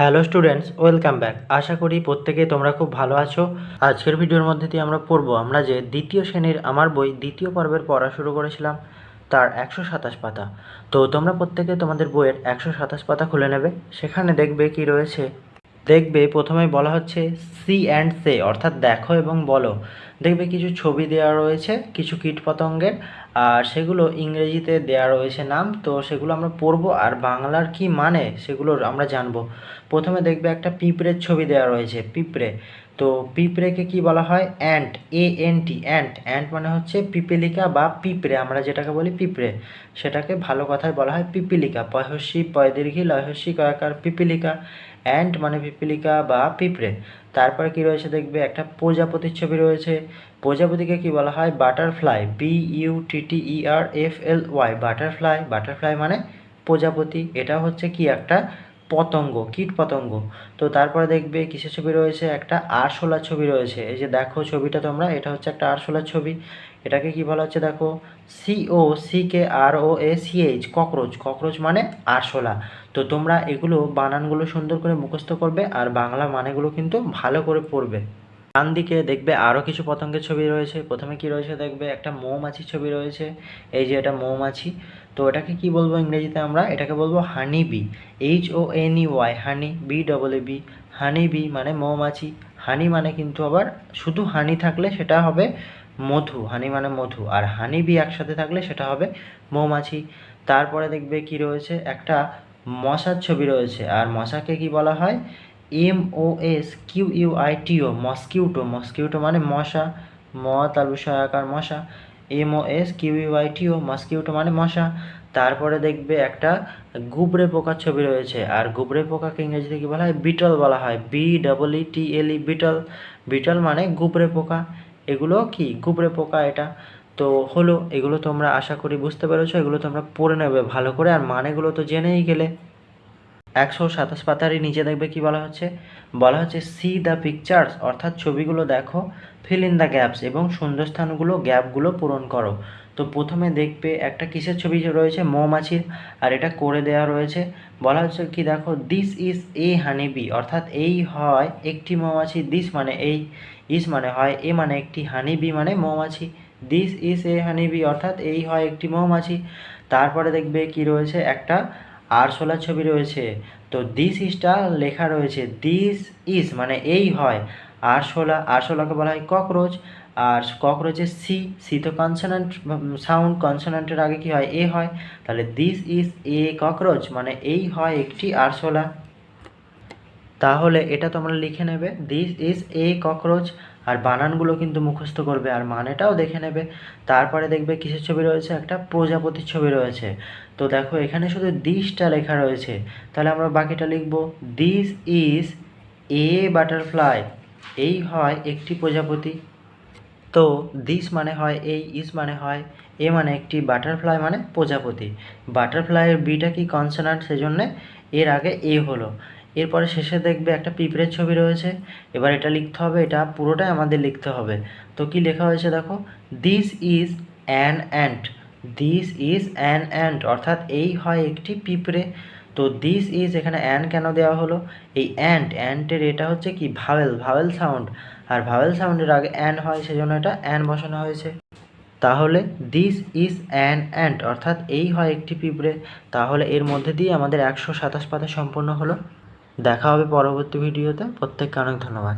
Hello students, welcome back. আশা করি প্রত্যেকেই তোমরা খুব ভালো আছো। আজকের ভিডিওর মধ্যে দিয়ে আমরা পড়ব, আমরা যে দ্বিতীয় শ্রেণির আমার বই, দ্বিতীয় পর্বের পড়া শুরু করেছিলাম, তার একশো সাতাশ পাতা। তো তোমরা প্রত্যেকে তোমাদের বইয়ের একশো সাতাশ পাতা খুলে নেবে, সেখানে দেখবে কি রয়েছে। দেখবে প্রথমে বলা হচ্ছে সি অ্যান্ড সে, অর্থাৎ দেখো এবং বলো। দেখবে কিছু ছবি দেওয়া রয়েছে, কিছু কীটপতঙ্গের আর সেগুলো ইংরেজিতে দেওয়া রয়েছে নাম, তো সেগুলো আমরা পড়ব। আর বাংলার কি মানে সেগুলো আমরা জানব। প্রথমে দেখবে একটা পিঁপড়ের ছবি দেওয়া রয়েছে, পিঁপড়ে। তো পিঁপড়েকে কি বলা হয়? Ant A N T ant ant মানে হচ্ছে পিপিলিকা বা পিঁপড়ে, আমরা যেটাকে বলি পিঁপড়ে। সেটাকে ভালো কথায় বলা হয় পিপিলিকা পয়হস্যি পয় দীর্ঘি লয়হস্যি কয়াকার পিপিলিকা। অ্যান্ট মানে পিপিলিকা বা পিঁপড়ে। তারপরে কি রয়েছে দেখবে? একটা প্রজাপতির ছবি রয়েছে। প্রজাপতিকে কি বলা হয়? Butterfly B U T T E R F L Y butterfly. Butterfly মানে প্রজাপতি। এটা হচ্ছে কি একটা পতঙ্গ, কীট পতঙ্গ। তো তারপরে দেখবে কিসের ছবি রয়েছে? একটা আরশোলার ছবি রয়েছে। এই যে দেখো ছবিটা তোমরা, এটা হচ্ছে একটা আরশোলার ছবি। এটাকে কি বলা হচ্ছে দেখো? C O C K R O A C H cockroach. Cockroach মানে আরশোলা। তো তোমরা এগুলো বানানগুলো সুন্দর করে মুখস্থ করবে আর বাংলা মানেগুলো কিন্তু ভালো করে পড়বে। ডান দিকে দেখবে আরও কিছু পতঙ্গের ছবি রয়েছে। প্রথমে কি রয়েছে দেখবে? একটা মৌমাছির ছবি রয়েছে। এই যে এটা মৌমাছি। তো এটাকে কি বলব ইংরেজিতে আমরা? এটাকে বলব honey bee H O N E Y honey bee double E B honey bee মানে মৌমাছি। হানি মানে কিন্তু আবার শুধু হানি থাকলে সেটা হবে মধু। হানি মানে মধু। আর হানি বি একসাথে থাকলে সেটা হবে মৌমাছি। তারপরে দেখবে কি রয়েছে? একটা মশার ছবি রয়েছে। আর মশাকে কি বলা হয়? M O Q U I T O mosquito mosquito মানে মশা, ম তালু সয়াকার মশা M O S Q U I T O mosquito মানে মশা। তারপরে দেখবে একটা গুবরে পোকার ছবি রয়েছে, আর গুবরে পোকাকে ইংরেজিতে কী বলা হয়? বিটল বলা হয়। B double E T L E beetle. Beetle মানে গুবরে পোকা। এগুলো কি? গুবরে পোকা এটা। তো হলো, এগুলো তোমরা আশা করি বুঝতে পেরেছ, এগুলো তোমরা পড়ে নেবে ভালো করে। আর মানেগুলো তো জেনেই গেলে। একশো সাতাশ পাতারই নিচে দেখবে কি বলা হচ্ছে? বলা হচ্ছে সি দ্য পিকচার্স অর্থাৎ ছবিগুলো দেখো ফিল ইন দ্য গ্যাপস এবং শূন্যস্থানগুলো গ্যাপগুলো পূরণ করো। তো প্রথমে দেখবে একটা কিসের ছবি রয়েছে? মৌমাছির, আর এটা করে দেওয়া রয়েছে। বলা হচ্ছে কি দেখো দিস ইজ এ হানিবি অর্থাৎ এই হয় একটি মৌমাছি দিস মানে এই ইস মানে হয় এ মানে একটি হানিবি মানে মৌমাছি দিস ইজ এ হানিবি অর্থাৎ এই হয় একটি মৌমাছি। তারপরে দেখবে কি রয়েছে? একটা আরশোলার ছবি রয়েছে। তো দিস ইজটা লেখা রয়েছে দিস ইজ মানে এই হয়। আরশোলা আরশোলাকে বলা হয় ককরোচ আর ককরোচের সি সি তো কনসোনান্ট সাউন্ড কনসোনান্টের আগে কি হয়? এ হয়। তাহলে দিস ইজ এ ককরোচ মানে এই হয় একটি আরশোলা তাহলে এটা তোমরা লিখে নেবে দিস ইজ এ ককরোচ আর বানানগুলো কিন্তু মুখস্থ করবে আর মানেটাও দেখে নেবে। তারপরে দেখবে কিসের ছবি রয়েছে? একটা প্রজাপতির ছবি রয়েছে। তো দেখো, এখানে শুধু দিসটা লেখা রয়েছে। তাহলে আমরা বাকিটা লিখব। দিস ইজ এ বাটারফ্লাই এই হয় একটি প্রজাপতি। তো দিস মানে হয় এই ইস মানে হয় এ মানে একটি বাটারফ্লাই মানে প্রজাপতি। বাটারফ্লাইয়ের বিটা কি কনসোনান্ট সেজন্যে এর আগে এ হলো। এরপরে শেষে দেখবে একটা পিঁপড়ের ছবি রয়েছে। এবার এটা লিখতে হবে, এটা পুরোটাই আমাদের লিখতে হবে। তো কি লেখা হয়েছে দেখো? This is an ant this is an ant অর্থাৎ এই হয় একটি পিঁপড়ে। তো দিস ইজ এখানে অ্যান কেন দেওয়া হলো? এই অ্যান্ট অ্যান্টের এটা হচ্ছে কি? ভাওয়েল ভাওয়েল সাউন্ড আর ভাওয়েল সাউন্ডের আগে অ্যান হয়, সেজন্য এটা অ্যান বসানো হয়েছে। তাহলে দিস ইজ অ্যান অ্যান্ট অর্থাৎ এই হয় একটি পিঁপড়ে। তাহলে এর মধ্যে দিয়ে আমাদের একশো সাতাশ পাতা সম্পূর্ণ হলো। দেখা হবে পরবর্তী ভিডিওতে। প্রত্যেককে অনেক ধন্যবাদ।